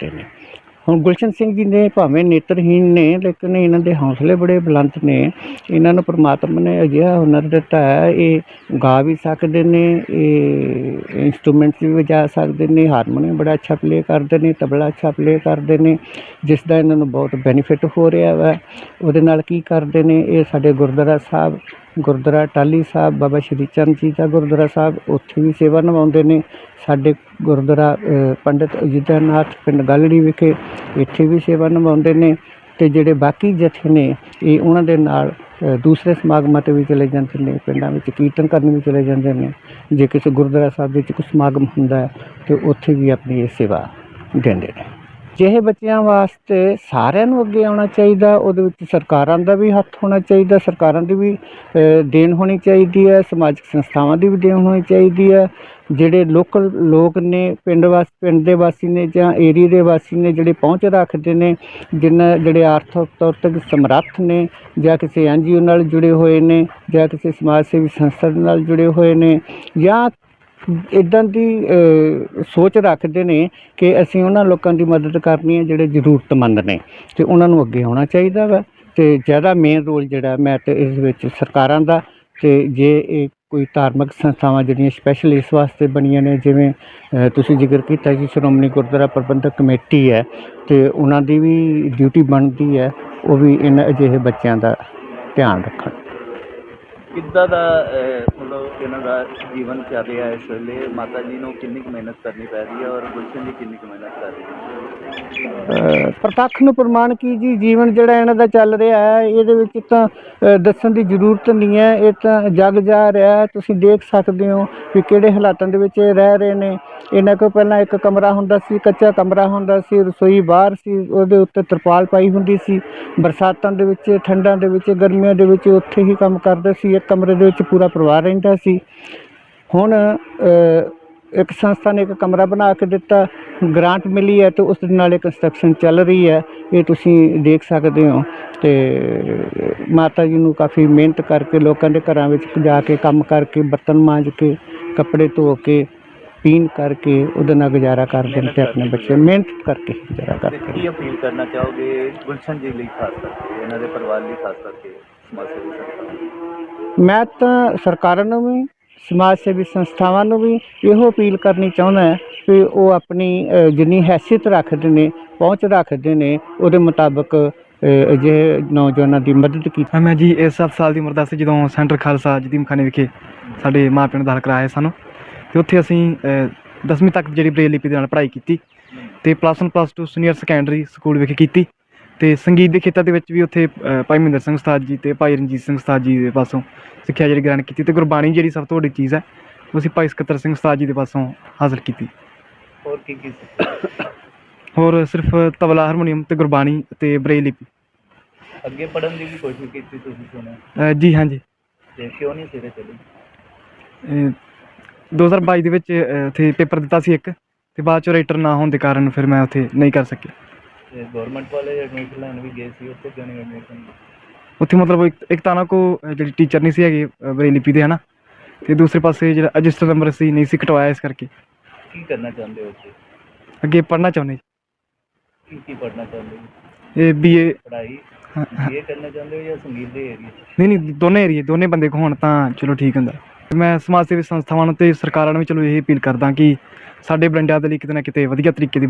ਕਰਦੇ ਨੇ। ਹੁਣ ਗੁਲਸ਼ਨ ਸਿੰਘ ਜੀ ਨੇ ਭਾਵੇਂ ਨੇਤਰਹੀਣ ਨੇ, ਲੇਕਿਨ ਇਹਨਾਂ ਦੇ ਹੌਸਲੇ ਬੜੇ ਬੁਲੰਦ ਨੇ। ਇਹਨਾਂ ਨੂੰ ਪ੍ਰਮਾਤਮਾ ਨੇ ਅਜਿਹਾ ਹੁਨਰ ਦਿੱਤਾ ਹੈ, ਇਹ ਗਾ ਵੀ ਸਕਦੇ ਨੇ, ਇਹ ਇਨਸਟਰੂਮੈਂਟਸ ਵੀ ਵਜਾ ਸਕਦੇ ਨੇ ਹਾਰਮੋਨੀਅਮ ਬੜਾ ਅੱਛਾ ਪਲੇ ਕਰਦੇ ਨੇ, ਤਬਲਾ ਅੱਛਾ ਪਲੇ ਕਰਦੇ ਨੇ, ਜਿਸ ਦਾ ਇਹਨਾਂ ਨੂੰ ਬਹੁਤ ਬੈਨੀਫਿਟ ਹੋ ਰਿਹਾ ਵਾ। ਉਹਦੇ ਨਾਲ ਕੀ ਕਰਦੇ ਨੇ, ਇਹ ਸਾਡੇ ਗੁਰਦੁਆਰਾ ਸਾਹਿਬ ਗੁਰਦੁਆਰਾ ਟਾਲੀ ਸਾਹਿਬ ਬਾਬਾ ਸ਼੍ਰੀ ਚੰਦ ਜੀ ਦਾ ਗੁਰਦੁਆਰਾ ਸਾਹਿਬ ਉੱਥੇ ਵੀ ਸੇਵਾ ਨਿਭਾਉਂਦੇ ਨੇ। ਸਾਡੇ ਗੁਰਦੁਆਰਾ ਅ, ਪੰਡਿਤ ਅਜੀਤਨਾਥ ਪਿੰਡ ਗਾਲੜੀ ਵਿਖੇ ਇੱਥੇ ਵੀ ਸੇਵਾ ਨਿਭਾਉਂਦੇ ਨੇ ਤੇ ਜਿਹੜੇ ਬਾਕੀ ਜਥੇ ਨੇ ਇਹ ਉਹਨਾਂ ਦੇ ਨਾਲ ਦੂਸਰੇ ਸਮਾਗਮਾਂ ਤੇ ਵੀ ਚਲੇ ਜਾਂਦੇ ਨੇ ਪਿੰਡਾਂ ਵਿੱਚ ਕੀਰਤਨ ਕਰਨ ਵੀ ਚਲੇ ਜਾਂਦੇ ਨੇ। ਜੇ ਕਿਸੇ ਗੁਰਦੁਆਰਾ ਸਾਹਿਬ ਵਿੱਚ ਕੋਈ ਸਮਾਗਮ ਹੁੰਦਾ ਹੈ ਤੇ ਉੱਥੇ ਵੀ ਆਪਣੀ ਇਹ ਸੇਵਾ ਦਿੰਦੇ ਨੇ। ਜਿਹੇ ਬੱਚਿਆਂ ਵਾਸਤੇ ਸਾਰਿਆਂ ਨੂੰ ਅੱਗੇ ਆਉਣਾ ਚਾਹੀਦਾ, ਉਹਦੇ ਵਿੱਚ ਸਰਕਾਰਾਂ ਦਾ ਵੀ ਹੱਥ ਹੋਣਾ ਚਾਹੀਦਾ, ਸਰਕਾਰਾਂ ਦੀ ਵੀ ਦੇਣ ਹੋਣੀ ਚਾਹੀਦੀ ਹੈ, ਸਮਾਜਿਕ ਸੰਸਥਾਵਾਂ ਦੀ ਵੀ ਦੇਣ ਹੋਣੀ ਚਾਹੀਦੀ ਹੈ। ਜਿਹੜੇ ਲੋਕਲ ਲੋਕ ਨੇ, ਪਿੰਡ ਵਾਸ, ਪਿੰਡ ਦੇ ਵਾਸੀ ਨੇ ਜਾਂ ਏਰੀਏ ਦੇ ਵਾਸੀ ਨੇ ਜਿਹੜੇ ਪਹੁੰਚ ਰੱਖਦੇ ਨੇ ਜਿਨ੍ਹਾਂ ਜਿਹੜੇ ਆਰਥਿਕ ਤੌਰ ਤੇ ਸਮਰੱਥ ਨੇ ਜਾਂ ਕਿਸੇ ਐਨਜੀਓ ਨਾਲ ਜੁੜੇ ਹੋਏ ਨੇ ਜਾਂ ਕਿਸੇ ਸਮਾਜ ਸੇਵੀ ਸੰਸਥਾ ਦੇ ਨਾਲ ਜੁੜੇ ਹੋਏ ਨੇ ਜਾਂ ਇਦਾਂ ਦੀ ਸੋਚ ਰੱਖਦੇ ਨੇ ਕਿ ਅਸੀਂ ਉਹਨਾਂ ਲੋਕਾਂ ਦੀ ਮਦਦ ਕਰਨੀ ਹੈ ਜਿਹੜੇ ਜ਼ਰੂਰਤਮੰਦ ਨੇ ਤੇ ਉਹਨਾਂ ਨੂੰ ਅੱਗੇ ਆਉਣਾ ਚਾਹੀਦਾ ਵਾ ਤੇ ਜ਼ਿਆਦਾ ਮੇਨ ਰੋਲ ਜਿਹੜਾ ਮੈਂ ਤੇ ਇਸ ਵਿੱਚ ਸਰਕਾਰਾਂ ਦਾ ਤੇ ਜੇ ਇਹ ਕੋਈ ਧਾਰਮਿਕ ਸੰਸਥਾਵਾਂ ਜਿਹੜੀਆਂ ਸਪੈਸ਼ਲ ਇਸ ਵਾਸਤੇ ਬਣੀਆਂ ਨੇ, ਜਿਵੇਂ ਤੁਸੀਂ ਜ਼ਿਕਰ ਕੀਤਾ ਜੀ ਸ਼੍ਰੋਮਣੀ ਗੁਰਦੁਆਰਾ ਪ੍ਰਬੰਧਕ ਕਮੇਟੀ ਹੈ ਤੇ ਉਹਨਾਂ ਦੀ ਵੀ ਡਿਊਟੀ ਬਣਦੀ ਹੈ, ਉਹ ਵੀ ਇਹਨਾਂ ਅਜਿਹੇ ਬੱਚਿਆਂ ਦਾ ਧਿਆਨ ਰੱਖਣ। ਕਿੱਦਾਂ ਦਾ ਮਤਲਬ ਇਹਨਾਂ ਦਾ ਜੀਵਨ ਚੱਲ ਰਿਹਾ ਇਸ ਵੇਲੇ? ਮਾਤਾ ਜੀ ਨੂੰ ਕਿੰਨੀ ਕੁ ਮਿਹਨਤ ਕਰਨੀ ਪੈ ਰਹੀ ਹੈ ਔਰ ਗੁਲਸ਼ਨ ਜੀ ਕਿੰਨੀ ਕੁ ਮਿਹਨਤ ਕਰ ਰਹੀ ਹੈ ਪ੍ਰਤੱਖ ਨੂੰ ਪ੍ਰਮਾਣ ਕੀ ਜੀ? ਜੀਵਨ ਜਿਹੜਾ ਇਹਨਾਂ ਦਾ ਚੱਲ ਰਿਹਾ ਹੈ, ਇਹਦੇ ਵਿੱਚ ਤਾਂ ਦੱਸਣ ਦੀ ਜ਼ਰੂਰਤ ਨਹੀਂ ਹੈ। ਇਹ ਤਾਂ ਜਗ ਜਾ ਰਿਹਾ ਤੁਸੀਂ ਦੇਖ ਸਕਦੇ ਹੋ ਕਿ ਕਿਹੜੇ ਹਾਲਾਤਾਂ ਦੇ ਵਿੱਚ ਇਹ ਰਹਿ ਰਹੇ ਨੇ। ਇਹਨਾਂ ਕੋਲ ਪਹਿਲਾਂ ਇੱਕ ਕਮਰਾ ਹੁੰਦਾ ਸੀ, ਕੱਚਾ ਕਮਰਾ ਹੁੰਦਾ ਸੀ, ਰਸੋਈ ਬਾਹਰ ਸੀ, ਉਹਦੇ ਉੱਤੇ ਤਰਪਾਲ ਪਾਈ ਹੁੰਦੀ ਸੀ। ਬਰਸਾਤਾਂ ਦੇ ਵਿੱਚ, ਠੰਡਾਂ ਦੇ ਵਿੱਚ, ਗਰਮੀਆਂ ਦੇ ਵਿੱਚ ਉੱਥੇ ਹੀ ਕੰਮ ਕਰਦੇ ਸੀ। ਇੱਕ ਕਮਰੇ ਦੇ ਵਿੱਚ ਪੂਰਾ ਪਰਿਵਾਰ ਰਹਿੰਦਾ ਸੀ। ਹੁਣ ਇੱਕ ਸੰਸਥਾ ਨੇ ਇੱਕ ਕਮਰਾ ਬਣਾ ਕੇ ਦਿੱਤਾ ਗ੍ਰਾਂਟ ਮਿਲੀ ਹੈ ਤੇ ਉਸ ਦੇ ਨਾਲ ਇਹ ਕੰਸਟਰਕਸ਼ਨ ਚੱਲ ਰਹੀ ਹੈ ਇਹ ਤੁਸੀਂ ਦੇਖ ਸਕਦੇ ਹੋ ਤੇ ਮਾਤਾ ਜੀ ਨੂੰ ਕਾਫੀ ਮਿਹਨਤ ਕਰਕੇ ਲੋਕਾਂ ਦੇ ਘਰਾਂ ਵਿੱਚ ਜਾ ਕੇ ਕੰਮ ਕਰਕੇ ਬਰਤਨ ਮਾਂਜ ਕੇ ਕੱਪੜੇ ਧੋ ਕੇ ਪੀਣ ਕਰਕੇ ਉਹਦੇ ਨਾਲ ਗੁਜ਼ਾਰਾ ਕਰਦੇ ਨੇ ਤੇ ਆਪਣੇ ਬੱਚੇ ਮਿਹਨਤ ਕਰਕੇ ਗੁਜ਼ਾਰਾ ਕਰਦੇ ਕੀ ਅਪੀਲ ਕਰਨਾ ਚਾਹੋਗੇ ਗੁਲਸ਼ਨ ਜੀ ਲਈ ਖਾਸ ਕਰਕੇ ਇਹਨਾਂ ਦੇ ਪਰਿਵਾਰ ਲਈ ਖਾਸ ਕਰਕੇ? ਮੈਂ ਤਾਂ ਸਰਕਾਰਾਂ ਨੂੰ ਵੀ ਸਮਾਜ ਸੇਵੀ ਸੰਸਥਾਵਾਂ ਨੂੰ ਵੀ ਇਹੋ ਅਪੀਲ ਕਰਨੀ ਚਾਹੁੰਦਾ ਹਾਂ ਕਿ ਉਹ ਆਪਣੀ ਜਿੰਨੀ ਹੈਸੀਅਤ ਰੱਖਦੇ ਨੇ, ਪਹੁੰਚ ਰੱਖਦੇ ਨੇ, ਉਹਦੇ ਮੁਤਾਬਕ ਅਜਿਹੇ ਨੌਜਵਾਨਾਂ ਦੀ ਮਦਦ ਕੀਤੀ ਮੈਂ ਜੀ ਇਸ 7 ਸਾਲ ਦੀ ਉਮਰ ਦਾ ਸੀ ਜਦੋਂ ਸੈਂਟਰ ਖਾਲਸਾ ਜਦੀਮਖਾਨੇ ਵਿਖੇ ਸਾਡੇ ਮਾਪਿਆਂ ਨੇ ਦਾਖਲ ਕਰਾਇਆ ਸਾਨੂੰ। ਤੇ ਉੱਥੇ ਅਸੀਂ 10ਵੀਂ ਤੱਕ ਜਿਹੜੀ ਬ੍ਰੇਲ ਲਿਪੀ ਦੇ ਨਾਲ ਪੜ੍ਹਾਈ ਕੀਤੀ ਤੇ plus 1 plus 2 senior secondary school ਵਿਖੇ ਕੀਤੀ। ਤੇ ਸੰਗੀਤ ਦੇ ਖੇਤਰ ਦੇ ਵਿੱਚ ਵੀ ਉੱਥੇ ਅ, ਭਾਈ ਮਹਿੰਦਰ ਸਿੰਘ ਉਸਤਾਦ ਜੀ ਤੇ ਭਾਈ ਰਣਜੀਤ ਸਿੰਘ ਉਸਤਾਦ ਜੀ ਦੇ ਪਾਸੋਂ ਸਿੱਖਿਆ ਜਿਹੜੀ ਗ੍ਰਹਿਣ ਕੀਤੀ ਤੇ ਗੁਰਬਾਣੀ ਜਿਹੜੀ ਸਭ ਤੋਂ ਵੱਡੀ ਚੀਜ਼ ਹੈ ਉਹ ਅਸੀਂ ਭਾਈ ਸਕੱਤਰ ਸਿੰਘ ਉਸਤਾਦ ਜੀ ਦੇ ਪਾਸੋਂ ਹਾਸਲ ਕੀਤੀ। ਹੋਰ ਕੀ ਕੀ ਹੋਰ ਸਿਰਫ ਤਬਲਾ ਹਾਰਮੋਨੀਅਮ ਤੇ ਗੁਰਬਾਣੀ ਤੇ ਬ੍ਰੇਲ ਲਿਪੀ। ਅੱਗੇ ਪੜਨ ਦੀ ਵੀ ਕੋਸ਼ਿਸ਼ ਕੀਤੀ ਤੁਸੀਂ ਸੁਣਿਆ? ਅ, ਜੀ ਹਾਂਜੀ। ਤੇ ਕਿਉਂ ਨਹੀਂ ਸਿਰੇ ਚਲੇ? ਅਹ 2022 ਦੇ ਵਿੱਚ ਅਹ, ਉੱਥੇ ਪੇਪਰ ਦਿੱਤਾ ਸੀ ਇੱਕ ਤੇ ਬਾਅਦ ਚ ਰਾਈਟਰ ਨਾ ਹੋਣ ਦੇ ਕਾਰਨ ਫਿਰ ਮੈਂ ਉੱਥੇ ਨਹੀਂ ਕਰ ਸਕਿਆ। ਗਵਰਨਮੈਂਟ ਵਾਲੇ ਐਡਮਿਸ਼ਨ ਲੈਣ ਵੀ ਗਏ ਸੀ ਉੱਥੇ ਐਡਮਿਸ਼ਨ ਮਤਲਬ ਇੱਕ ਇੱਕ ਤਾਂ ਨਾ ਕੋ ਜਿਹੜੀ ਟੀਚਰ ਨਹੀਂ ਸੀ ਹੈਗੇ ਬਰੇਲੀ ਲਿਪੀ ਦੇ ਹਨਾ? ਤੇ ਦੂਸਰੇ ਪਾਸੇ ਜਿਹੜਾ ਰਜਿਸਟਰ ਨੰਬਰ ਸੀ ਨਹੀਂ ਸੀ ਕਟਵਾਇਆ ਇਸ ਕਰਕੇ। ਕੀ ਕਰਨਾ ਚਾਹੁੰਦੇ ਹੋ ਉੱਥੇ? ਅੱਗੇ ਪੜ੍ਹਨਾ ਚਾਹੁੰਦੇ ਕੀ ਕੀ ਪੜਨਾ ਚਾਹੁੰਦੇ ਹੋ। ਇਹ ਬੀਏ ਪੜ੍ਹਾਈ? ਇਹ ਕਰਨਾ ਚਾਹੁੰਦੇ ਹੋ ਜਾਂ ਸੰਗੀਤ ਦੇ ਏਰੀਆ ਨਹੀਂ ਨਹੀਂ ਦੋਨੇ ਏਰੀਏ ਦੋਨੇ ਬੰਦੇ ਕੋ ਹੋਣ ਤਾਂ ਚਲੋ ਠੀਕ ਹੁੰਦਾ। ਤੇ ਮੈਂ ਸਮਾਜ ਸੇਵੀ ਸੰਸਥਾਵਾਂ ਨੂੰ ਤੇ ਸਰਕਾਰਾਂ ਨੂੰ ਵੀ ਚਲੋ ਇਹ ਅਪੀਲ ਕਰਦਾ ਕਿ ਸਾਡੇ ਬਰਿੰਡਿਆਂ ਦੇ ਲਈ ਕਿਤੇ ਨਾ ਕਿਤੇ ਵਧੀਆ ਤਰੀਕੇ ਦੀ